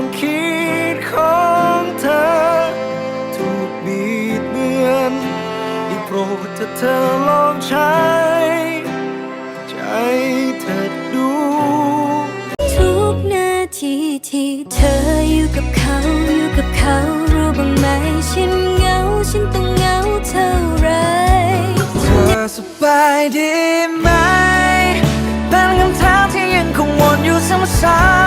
ความคิดของเธอ ถูกบีดเบือนได้โปรดถ้าเธอลองใช้ ใจเธอดู ทุกนาทีที่เธออยู่กับเขาอยู่กับเขารู้บ้างไหมฉันเหงาฉันต้องเหงาเท่าไรเธอสบายดีไหม เป็นคำถามที่ยังคงวนอยู่ซ้ำ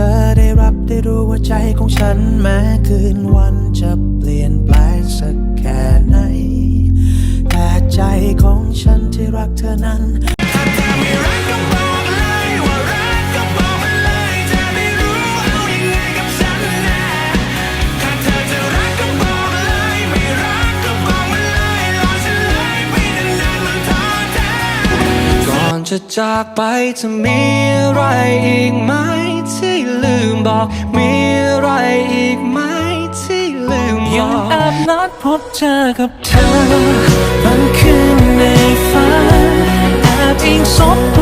อได้รับได้รู้ว่าใจของฉันแม้คืนวันจะเปลี่ยนแปลงสักแค่ไหน แต่ใจของฉันที่รักเธอนั้นจะจากไปจะมีอะไรอีกไหม ลืมบอก มีอะไรอีกไหมที่ลืมบอกยังแอบนัดพบเจอกับเธอบางคืนในฝันแอบอิงซบ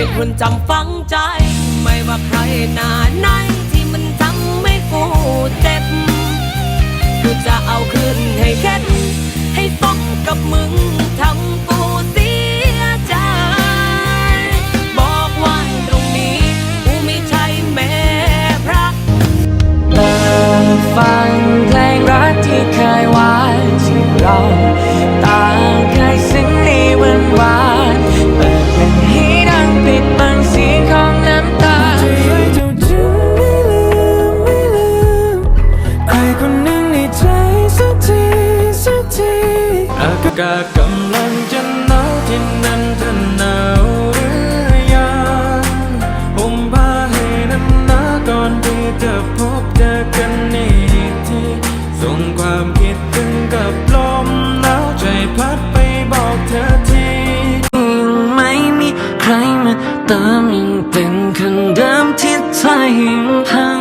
เป็นคนจำฝังใจ ไม่ว่าใครหนาไหนที่มันทำให้กูเจ็บ กูจะเอาคืนให้เข็ดให้สมกับมึงากาศกำลังจะหนาวที่นั่นเธอหนาวหรือยังห่มผ้าให้นั้นนาก่อนที่จะพบเจอกันอีกทีส่งความคิดถึงกับลมหนาวใจพัดไปบอกเธอทีไม่มีใครมาเติมยังเป็นคนเดิมที่ใจยังพัง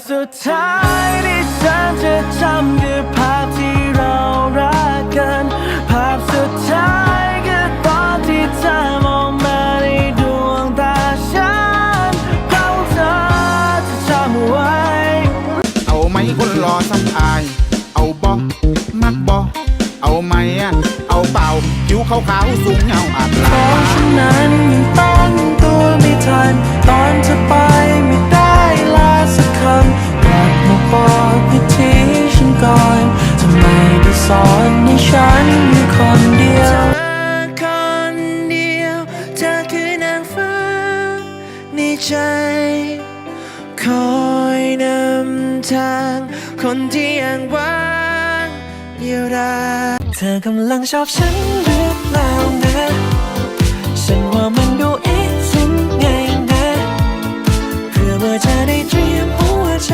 ภาพสุดท้ายที่ฉันจะจำคือภาพที่เรารักกัน ภาพสุดท้ายคือตอนที่เธอมองมาในดวงตาฉันเพราะเธอจะจำไว้ เอาไหมคนรอซ้ำอาย เอาบอมักบอเอาไหมอะเอาเปล่าผิวขาวๆสูงเงาอาบเพลาราะฉะนั้นยังตั้งตัวไม่ทัน อนให้ฉันอยู่คนเดียวคนเดียวเธอคือนางฟ้าในใจคอยนำทางคนที่ยังว่างเดียวดายเธอกำลังชอบฉันหรือเปล่านะ ฉันว่ามันดูเอ๊ะสิ่งไงนะ เพื่อว่าจะได้เตรียมหัวใจ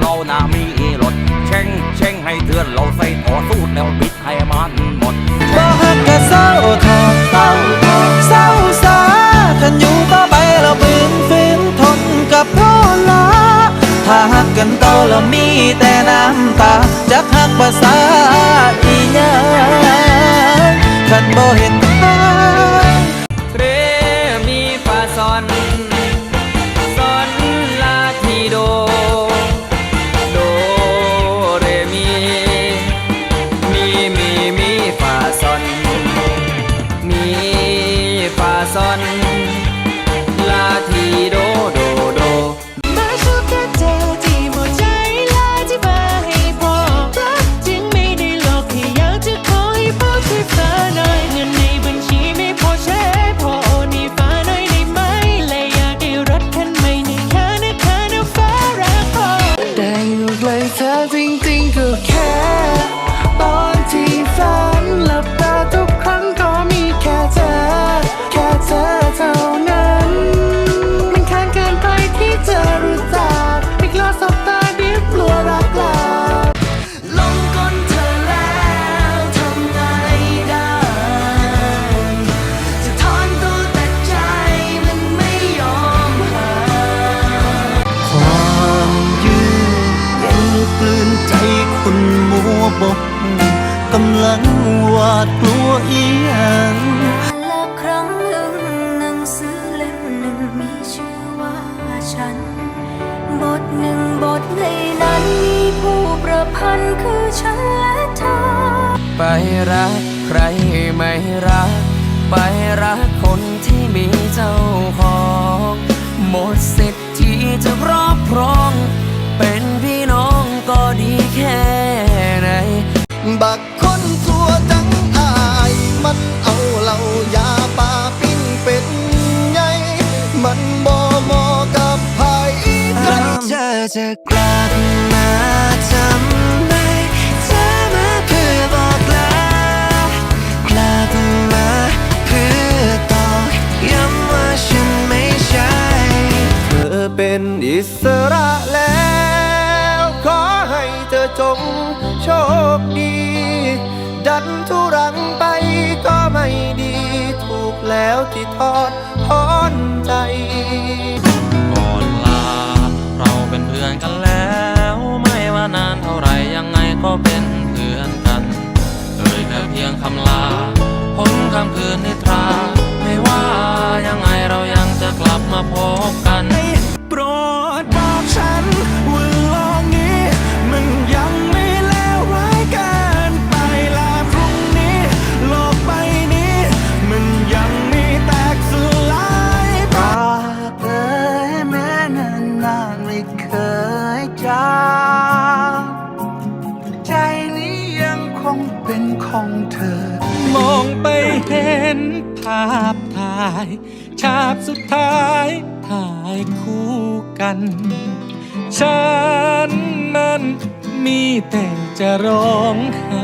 เราน่ามีรถ เช่งเช่งให้เตือนเราใส่ต่อสู้แนวบิดให้มันหมดบ่ฮักก็เศร้าทอเศร้าทอเศร้าสาคันอยู่ต่อไปเราฝืนฝืนทนกับโทษละถ้าฮักกันต่อแล้วมีแต่น้ำตาจักฮักภาษาอีหยังคันบ่เห็น ซอน ลาทีโดโดโด มาชอบแค่เธอที่หมดใจและที่มาให้พอรักจริงไม่ได้หลอกแค่อยากจะขอให้พอช่วยฟ้าหน่อยเงินในบัญชีไม่พอใช้พอโอนให้ฟ้าหน่อยได้ไหมและอยากได้รถคันใหม่ในคานะคานะฟ้ารักพอ แต่อยู่ไกลเธอจริงๆก็แค่ ไปรักใครไม่รัก ไปรักคนที่มีเจ้าของ หมดสิทธิ์ที่จะรอบครอง เป็นพี่น้องก็ดีแค่ไหน บักคนสัวจังอายมันเอาเหล้ายาปาปิ้นเป็นไงมันบ่เหมาะกับไผกันเธอจะกลับมาทำ สระแล้ว ขอให้เธอจงโชคดี ดันทุรังไปก็ไม่ดี ถูกแล้วที่ทอดถอนใจก่อนลา เราเป็นเพื่อนกันแล้ว ไม่ว่านานเท่าไหรยังไงก็เป็นเพื่อนกันเอ่ยแค่เพียงคำลาพ้นคำคืนนิทรา ไม่ว่ายังไงเรายังจะกลับมาพบกัน คู่กัน ฉันนั้นมีแต่จะร้องไห้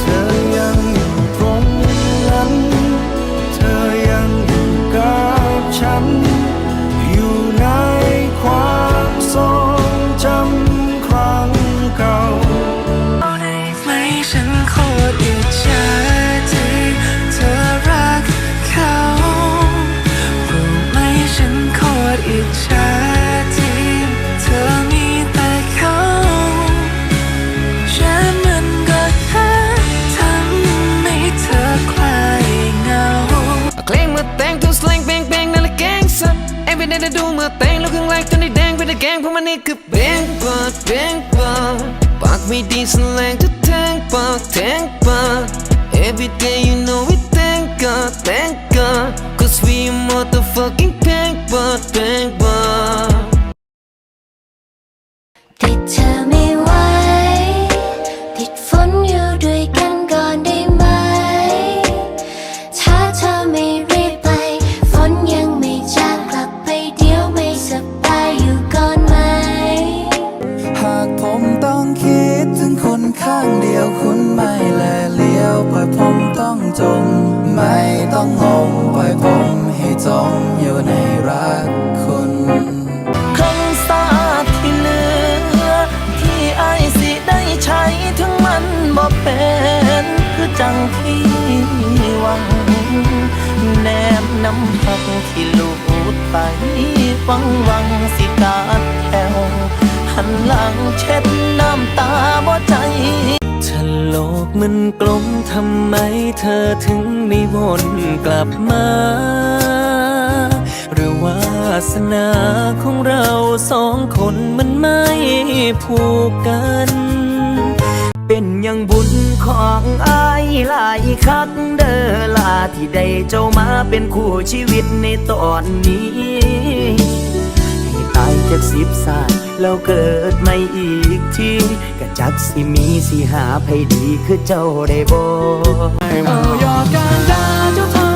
เธอยังอยู่ตรงนั้น เธอยังอยู่กับฉัน ปากแบงปากปากไม่ดีสแลงจะแทงปากแทงปาก Every day you know we thank God thank God Cause we motherfucking bang bang bang bang ติด ข้างเดียวคุณไม่แลเลี้ยวปล่อยผมต้องจม ไม่ต้องงงปล่อยผมให้จมอยู่ในรักคุณคำสาปที่เหลือ ที่ไอสิได้ใช้ถึงมันบ่เป็นคือจังที่หวัง แนมน้ำพักที่ลูดไปวังวังสิกาดแถว หันหลังเช็ดน้ำตาบ่ใจถ้าโลกมันกลมทำไมเธอถึงไม่วนกลับมา หรือว่าสนาของเราสองคนมันไม่ผูกกัน เป็นย่างบุญของอายหลายคักเด้อลาที่ได้เจ้ามาเป็นคู่ชีวิตในตอนนี้ายจากสิบสายแล้วเกิดไม่อีกทีก็จักสิมีสิหาไผดีคือเจ้าได้บ่เอายอดการดาเจ้าท